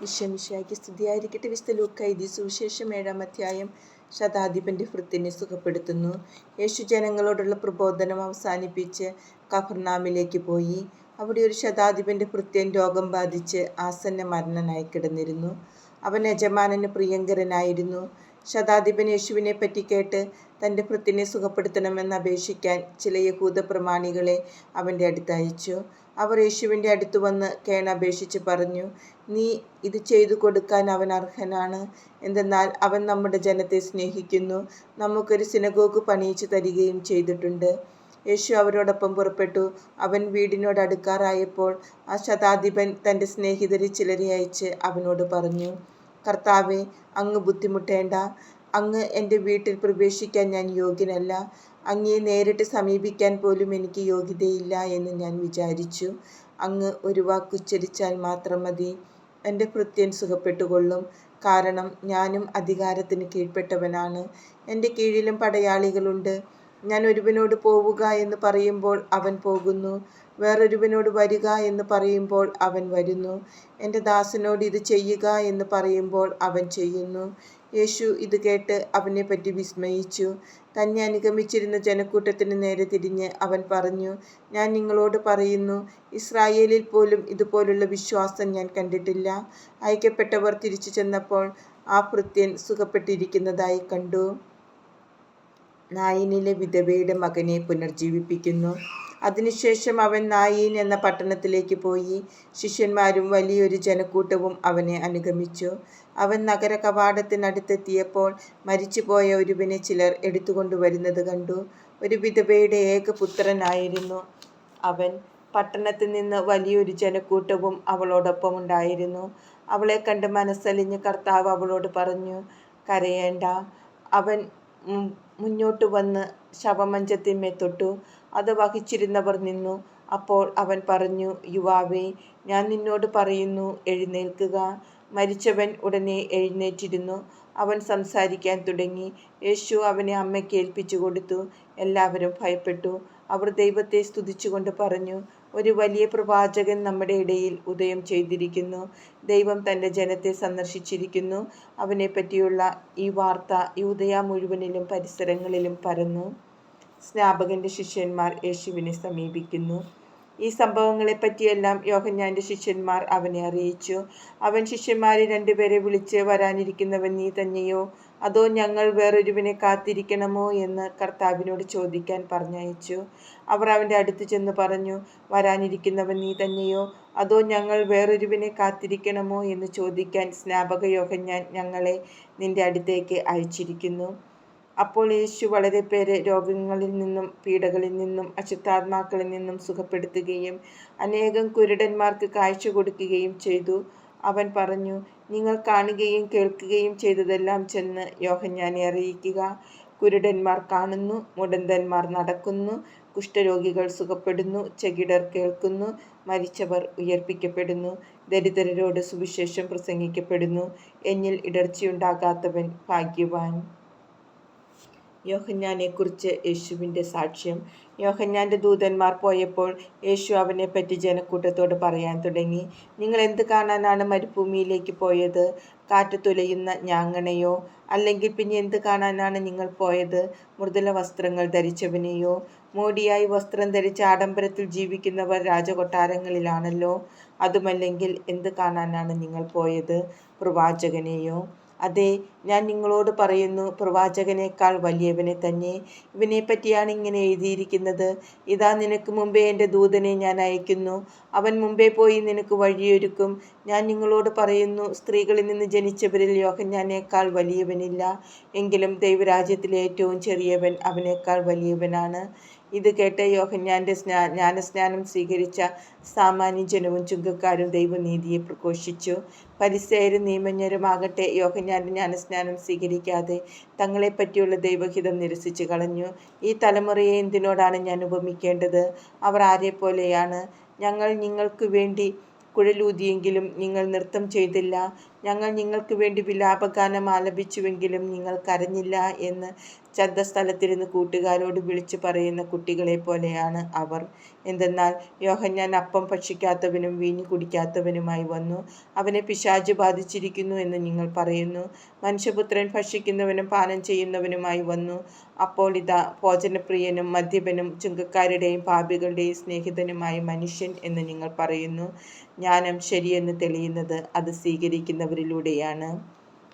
വിശ്വമിശായ്ക്ക് സ്തുതിയായിരിക്കട്ടെ. വിശുദ്ധ ലൂക്കൈതി സുവിശേഷം ഏഴാം അധ്യായം ശതാധിപന്റെ ഭൃത്തിനെ സുഖപ്പെടുത്തുന്നു. യേശു ജനങ്ങളോടുള്ള പ്രബോധനം അവസാനിപ്പിച്ച് കഫർനാമിലേക്ക് പോയി. അവിടെ ഒരു ശതാധിപന്റെ ഭൃത്യൻ രോഗം ബാധിച്ച് ആസന്ന മരണനായി കിടന്നിരുന്നു. അവൻ യജമാനന് പ്രിയങ്കരനായിരുന്നു. ശതാധിപൻ യേശുവിനെ പറ്റി കേട്ട് തന്റെ ഭൃത്തിനെ സുഖപ്പെടുത്തണമെന്ന് അപേക്ഷിക്കാൻ ചില യഹൂദ പ്രമാണികളെ അവന്റെ അടുത്ത് അയച്ചു. അവർ യേശുവിന്റെ അടുത്ത് വന്ന് കേണപേക്ഷിച്ച് പറഞ്ഞു നീ ഇത് ചെയ്തു കൊടുക്കാൻ അവൻ അർഹനാണ്. എന്തെന്നാൽ അവൻ നമ്മുടെ ജനത്തെ സ്നേഹിക്കുന്നു. നമുക്കൊരു സിനഗോഗ് പണിയിച്ചു തരികയും ചെയ്തിട്ടുണ്ട്. യേശു അവരോടൊപ്പം പുറപ്പെട്ടു. അവൻ വീടിനോട് അടുക്കാറായപ്പോൾ ആ ശതാധിപൻ തന്റെ സ്നേഹിതരെ ചിലരെ അയച്ച് അവനോട് പറഞ്ഞു കർത്താവെ അങ്ങ് ബുദ്ധിമുട്ടേണ്ട. അങ്ങ് എന്റെ വീട്ടിൽ പ്രവേശിക്കാൻ ഞാൻ യോഗ്യനല്ല. അങ്ങയെ നേരിട്ട് സമീപിക്കാൻ പോലും എനിക്ക് യോഗ്യതയില്ല എന്ന് ഞാൻ വിചാരിച്ചു. അങ്ങ് ഒരു വാക്കുച്ചരിച്ചാൽ മാത്രം മതി. എന്റെ കൃത്യൻ സുഖപ്പെട്ടുകൊള്ളും. കാരണം ഞാനും അധികാരത്തിന് കീഴ്പ്പെട്ടവനാണ്. എന്റെ കീഴിലും പടയാളികളുണ്ട്. ഞാൻ ഒരുവനോട് പോവുക എന്ന് പറയുമ്പോൾ അവൻ പോകുന്നു. വേറൊരുവനോട് വരിക എന്ന് പറയുമ്പോൾ അവൻ വരുന്നു. എന്റെ ദാസനോട് ഇത് ചെയ്യുക എന്ന് പറയുമ്പോൾ അവൻ ചെയ്യുന്നു. യേശു ഇത് കേട്ട് അവനെ പറ്റി വിസ്മയിച്ചു. തന്നെ അനുഗമിച്ചിരുന്ന ജനക്കൂട്ടത്തിന് നേരെ തിരിഞ്ഞ് അവൻ പറഞ്ഞു ഞാൻ നിങ്ങളോട് പറയുന്നു ഇസ്രായേലിൽ പോലും ഇതുപോലുള്ള വിശ്വാസം ഞാൻ കണ്ടിട്ടില്ല. അയക്കപ്പെട്ടവർ തിരിച്ചു ചെന്നപ്പോൾ ആ ഭൃത്യൻ സുഖപ്പെട്ടിരിക്കുന്നതായി കണ്ടു. നായിനിലെ വിധവയുടെ മകനെ പുനർജീവിപ്പിക്കുന്നു. അതിനുശേഷം അവൻ നായീൻ എന്ന പട്ടണത്തിലേക്ക് പോയി. ശിഷ്യന്മാരും വലിയൊരു ജനക്കൂട്ടവും അവനെ അനുഗമിച്ചു. അവൻ നഗര കവാടത്തിനടുത്തെത്തിയപ്പോൾ മരിച്ചുപോയ ഒരുവിനെ ചിലർ എടുത്തുകൊണ്ടുവരുന്നത് കണ്ടു. ഒരു വിധവയുടെ ഏക പുത്രനായിരുന്നു അവൻ. പട്ടണത്തിൽ നിന്ന് വലിയൊരു ജനക്കൂട്ടവും അവളോടൊപ്പം ഉണ്ടായിരുന്നു. അവളെ കണ്ട് മനസ്സലിഞ്ഞ് കർത്താവ് അവളോട് പറഞ്ഞു കരയേണ്ട. അവൻ മുന്നോട്ട് വന്ന് ശവമഞ്ചത്തിന്മേൽ തൊട്ടു. അത് വഹിച്ചിരുന്നവർ നിന്നു. അപ്പോൾ അവൻ പറഞ്ഞു യുവാവേ ഞാൻ നിന്നോട് പറയുന്നു എഴുന്നേൽക്കുക. മരിച്ചവൻ ഉടനെ എഴുന്നേറ്റിരുന്നു. അവൻ സംസാരിക്കാൻ തുടങ്ങി. യേശു അവനെ അമ്മയ്ക്ക് ഏൽപ്പിച്ചു കൊടുത്തു. എല്ലാവരും ഭയപ്പെട്ടു. അവർ ദൈവത്തെ സ്തുതിച്ചുകൊണ്ട് പറഞ്ഞു ഒരു വലിയ പ്രവാചകൻ നമ്മുടെ ഇടയിൽ ഉദയം ചെയ്തിരിക്കുന്നു. ദൈവം തന്റെ ജനത്തെ സന്ദർശിച്ചിരിക്കുന്നു. അവനെ പറ്റിയുള്ള ഈ വാർത്ത യൂതയ മുഴുവനിലും പരിസരങ്ങളിലും പരന്നു. സ്നാപകന്റെ ശിഷ്യന്മാർ യേശുവിനെ സമീപിക്കുന്നു. ഈ സംഭവങ്ങളെപ്പറ്റിയെല്ലാം യോഹന്യാന്റെ ശിഷ്യന്മാർ അവനെ അറിയിച്ചു. അവൻ ശിഷ്യന്മാരെ രണ്ടുപേരെ വിളിച്ച് വരാനിരിക്കുന്നവൻ നീ തന്നെയോ? അതോ ഞങ്ങൾ വേറൊരുവിനെ കാത്തിരിക്കണമോ എന്ന് കർത്താവിനോട് ചോദിക്കാൻ പറഞ്ഞയച്ചു. അവർ അവന്റെ അടുത്ത് ചെന്ന് പറഞ്ഞു വരാനിരിക്കുന്നവൻ നീ തന്നെയോ? അതോ ഞങ്ങൾ വേറൊരുവിനെ കാത്തിരിക്കണമോ എന്ന് ചോദിക്കാൻ സ്നാപക ഞാൻ ഞങ്ങളെ നിന്റെ അടുത്തേക്ക് അയച്ചിരിക്കുന്നു. അപ്പോൾ യേശു വളരെ പേരെ രോഗങ്ങളിൽ നിന്നും പീഡകളിൽ നിന്നും അശുദ്ധാത്മാക്കളിൽ നിന്നും സുഖപ്പെടുത്തുകയും അനേകം കുരുടന്മാർക്ക് കാഴ്ച കൊടുക്കുകയും ചെയ്തു. അവൻ പറഞ്ഞു നിങ്ങൾ കാണുകയും കേൾക്കുകയും ചെയ്തതെല്ലാം ചെന്ന് യോഹന്യാനെ അറിയിക്കുക. കുരുടന്മാർ കാണുന്നു മുടന്തന്മാർ നടക്കുന്നു കുഷ്ഠരോഗികൾ സുഖപ്പെടുന്നു ചെകിടർ കേൾക്കുന്നു മരിച്ചവർ ഉയർപ്പിക്കപ്പെടുന്നു ദരിദ്രരോട് സുവിശേഷം പ്രസംഗിക്കപ്പെടുന്നു എന്നിൽ ഇടർച്ചയുണ്ടാകാത്തവൻ ഭാഗ്യവാൻ. യോഹന്നാനെക്കുറിച്ച് യേശുവിന്റെ സാക്ഷ്യം. യോഹന്നാന്റെ ദൂതന്മാർ പോയപ്പോൾ യേശു അവനെപ്പറ്റി ജനക്കൂട്ടത്തോട് പറയാൻ തുടങ്ങി നിങ്ങൾ എന്ത് കാണാനാണ് മരുഭൂമിയിലേക്ക് പോയത്? കാറ്റ് തുലയുന്ന ഞാങ്ങണയോ? അല്ലെങ്കിൽ പിന്നെ എന്ത് കാണാനാണ് നിങ്ങൾ പോയത്? മൃദുല വസ്ത്രങ്ങൾ ധരിച്ചവനെയോ? മോടിയായി വസ്ത്രം ധരിച്ച് ആഡംബരത്തിൽ ജീവിക്കുന്നവർ രാജകൊട്ടാരങ്ങളിലാണല്ലോ. അതുമല്ലെങ്കിൽ എന്ത് കാണാനാണ് നിങ്ങൾ പോയത്? പ്രവാചകനെയോ? അതെ ഞാൻ നിങ്ങളോട് പറയുന്നു പ്രവാചകനേക്കാൾ വലിയവനെ തന്നെ. ഇവനെപ്പറ്റിയാണ് ഇങ്ങനെ എഴുതിയിരിക്കുന്നത്. ഇതാ നിനക്ക് മുമ്പേ എന്റെ ദൂതനെ ഞാൻ അയക്കുന്നു. അവൻ മുമ്പേ പോയി നിനക്ക് വഴിയൊരുക്കും. ഞാൻ നിങ്ങളോട് പറയുന്നു സ്ത്രീകളിൽ നിന്ന് ജനിച്ചവരിൽ യോഹന്നാനേക്കാൾ വലിയവനില്ല. എങ്കിലും ദൈവരാജ്യത്തിലെ ഏറ്റവും ചെറിയവൻ അവനേക്കാൾ വലിയവനാണ്. ഇത് കേട്ട് യോഹന്യാന്റെ സ്നാ ജ്ഞാനസ്നാനം സ്വീകരിച്ച സാമാന്യ ജനവും ചുങ്കക്കാരും ദൈവനീതിയെ പ്രഘോഷിച്ചു. പരിസേരും നിയമജ്ഞരുമാകട്ടെ യോഹന്യാന്റെ ജ്ഞാനസ്നാനം സ്വീകരിക്കാതെ തങ്ങളെപ്പറ്റിയുള്ള ദൈവഹിതം നിരസിച്ചു കളഞ്ഞു. ഈ തലമുറയെ എന്തിനോടാണ് ഞാൻ ഉപമിക്കേണ്ടത്? അവർ ആരെ പോലെയാണ് ഞങ്ങൾ നിങ്ങൾക്ക് വേണ്ടി കുഴലൂതിയെങ്കിലും നിങ്ങൾ നൃത്തം ചെയ്തില്ല. ഞങ്ങൾ നിങ്ങൾക്ക് വേണ്ടി വിലാപഗാനം ആലപിച്ചുവെങ്കിലും നിങ്ങൾ കരഞ്ഞില്ല എന്ന് ചന്തസ്ഥലത്തിരുന്ന് കൂട്ടുകാരോട് വിളിച്ചു പറയുന്ന കുട്ടികളെ പോലെയാണ് അവർ. എന്തെന്നാൽ യോഹന്നാൻ അപ്പം ഭക്ഷിക്കാത്തവനും വീഞ്ഞു കുടിക്കാത്തവനുമായി വന്നു. അവനെ പിശാച് ബാധിച്ചിരിക്കുന്നു എന്ന് നിങ്ങൾ പറയുന്നു. മനുഷ്യപുത്രൻ ഭക്ഷിക്കുന്നവനും പാനം ചെയ്യുന്നവനുമായി വന്നു. അപ്പോൾ ഇതാ ഭോജനപ്രിയനും മദ്യപനും ചുങ്കക്കാരുടെയും പാപികളുടെയും സ്നേഹിതനുമായ മനുഷ്യൻ എന്ന് നിങ്ങൾ പറയുന്നു. ജ്ഞാനം ശരിയെന്ന് തെളിയുന്നത് അത് സ്വീകരിക്കുന്നവരിലൂടെയാണ്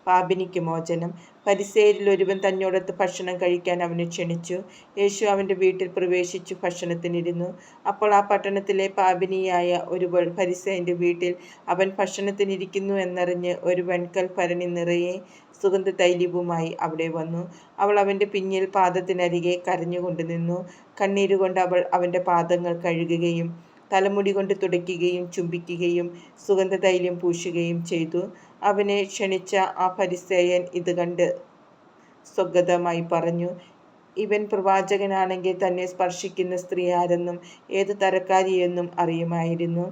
പാപിനിക്ക് മോചനം. പരിസേരിൽ ഒരുവൻ തന്നോടൊത്ത് ഭക്ഷണം കഴിക്കാൻ അവനെ ക്ഷണിച്ചു. യേശു അവന്റെ വീട്ടിൽ പ്രവേശിച്ചു ഭക്ഷണത്തിനിരുന്നു. അപ്പോൾ ആ പട്ടണത്തിലെ പാപിനിയായ ഒരു പരിസേന്റെ വീട്ടിൽ അവൻ ഭക്ഷണത്തിനിരിക്കുന്നു എന്നറിഞ്ഞ് ഒരു വെൺകൽ ഭരണി നിറയെ സുഗന്ധ തൈലീപുമായി അവിടെ വന്നു. അവൾ അവന്റെ പിന്നിൽ പാദത്തിനരികെ കരഞ്ഞുകൊണ്ട് നിന്നു. കണ്ണീരുകൊണ്ട് അവൾ അവന്റെ പാദങ്ങൾ കഴുകുകയും തലമുടി കൊണ്ട് തുടയ്ക്കുകയും ചുംബിക്കുകയും സുഗന്ധ തൈലം പൂശുകയും ചെയ്തു. അവനെ ക്ഷണിച്ച ആ പരിസേയൻ ഇത് കണ്ട് സ്വഗതമായി പറഞ്ഞു ഇവൻ പ്രവാചകനാണെങ്കിൽ തന്നെ സ്പർശിക്കുന്ന സ്ത്രീ ആരെന്നും ഏത് തരക്കാരിയെന്നും അറിയുമായിരുന്നു.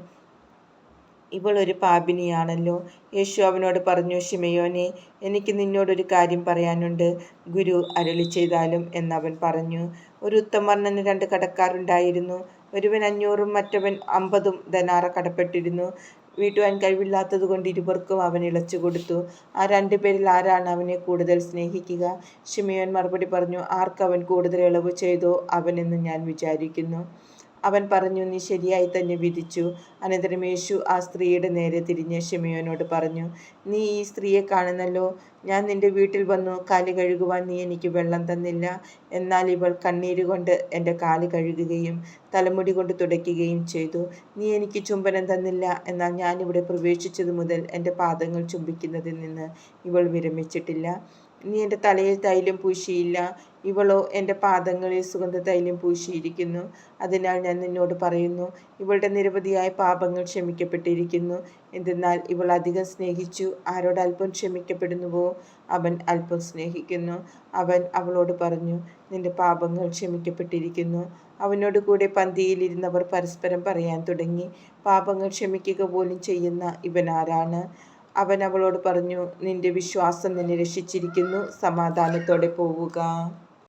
ഇവൾ ഒരു പാപിനിയാണല്ലോ. യേശു അവനോട് പറഞ്ഞു ഷിമയോനെ എനിക്ക് നിന്നോടൊരു കാര്യം പറയാനുണ്ട്. ഗുരു അരളി ചെയ്താലും എന്നവൻ പറഞ്ഞു ഒരു ഉത്തമർണന് രണ്ട് കടക്കാരുണ്ടായിരുന്നു. ഒരുവൻ അഞ്ഞൂറും മറ്റവൻ അമ്പതും ധനാറ കടപ്പെട്ടിരുന്നു. വീട്ടുവാൻ കഴിവില്ലാത്തത് കൊണ്ട് ഇരുവർക്കും അവൻ ഇളച്ചു കൊടുത്തു. ആ രണ്ടു പേരിൽ ആരാണ് അവനെ കൂടുതൽ സ്നേഹിക്കുക? ഷിമിയോൻ മറുപടി പറഞ്ഞു ആർക്കവൻ കൂടുതൽ ഇളവ് ചെയ്തോ അവനെന്ന് ഞാൻ വിചാരിക്കുന്നു. അവൻ പറഞ്ഞു നീ ശരിയായി തന്നെ വിധിച്ചു. അനന്തരം യേശു ആ സ്ത്രീയുടെ നേരെ തിരിഞ്ഞ് ഷെമിയോനോട് പറഞ്ഞു നീ ഈ സ്ത്രീയെ കാണുന്നല്ലോ. ഞാൻ നിന്റെ വീട്ടിൽ വന്നു കാൽ കഴുകുവാൻ നീ എനിക്ക് വെള്ളം തന്നില്ല. എന്നാൽ ഇവൾ കണ്ണീര് കൊണ്ട് എന്റെ കാൽ കഴുകുകയും തലമുടി കൊണ്ട് തുടയ്ക്കുകയും ചെയ്തു. നീ എനിക്ക് ചുംബനം തന്നില്ല. എന്നാൽ ഞാനിവിടെ പ്രവേശിച്ചതു മുതൽ എന്റെ പാദങ്ങൾ ചുംബിക്കുന്നതിൽ നിന്ന് ഇവൾ വിരമിച്ചിട്ടില്ല. നീ എന്റെ തലയിൽ തൈലം പൂശിയില്ല. ഇവളോ എന്റെ പാദങ്ങളിൽ സുഗന്ധ തൈലം പൂശിയിരിക്കുന്നു. അതിനാൽ ഞാൻ നിന്നോട് പറയുന്നു ഇവളുടെ നിരവധിയായ പാപങ്ങൾ ക്ഷമിക്കപ്പെട്ടിരിക്കുന്നു. എന്തെന്നാൽ ഇവൾ അധികം സ്നേഹിച്ചു. ആരോട് അല്പം ക്ഷമിക്കപ്പെടുന്നുവോ? അവൻ അല്പം സ്നേഹിക്കുന്നു. അവൻ അവളോട് പറഞ്ഞു നിന്റെ പാപങ്ങൾ ക്ഷമിക്കപ്പെട്ടിരിക്കുന്നു. അവനോട് കൂടെ പന്തിയിലിരുന്നവർ പരസ്പരം പറയാൻ തുടങ്ങി. പാപങ്ങൾ ക്ഷമിക്കുക പോലും ചെയ്യുന്ന ഇവൻ ആരാണ്? അവൻ അവളോട് പറഞ്ഞു നിന്റെ വിശ്വാസം നിന്നെ രക്ഷിച്ചിരിക്കുന്നു. സമാധാനത്തോടെ പോവുക.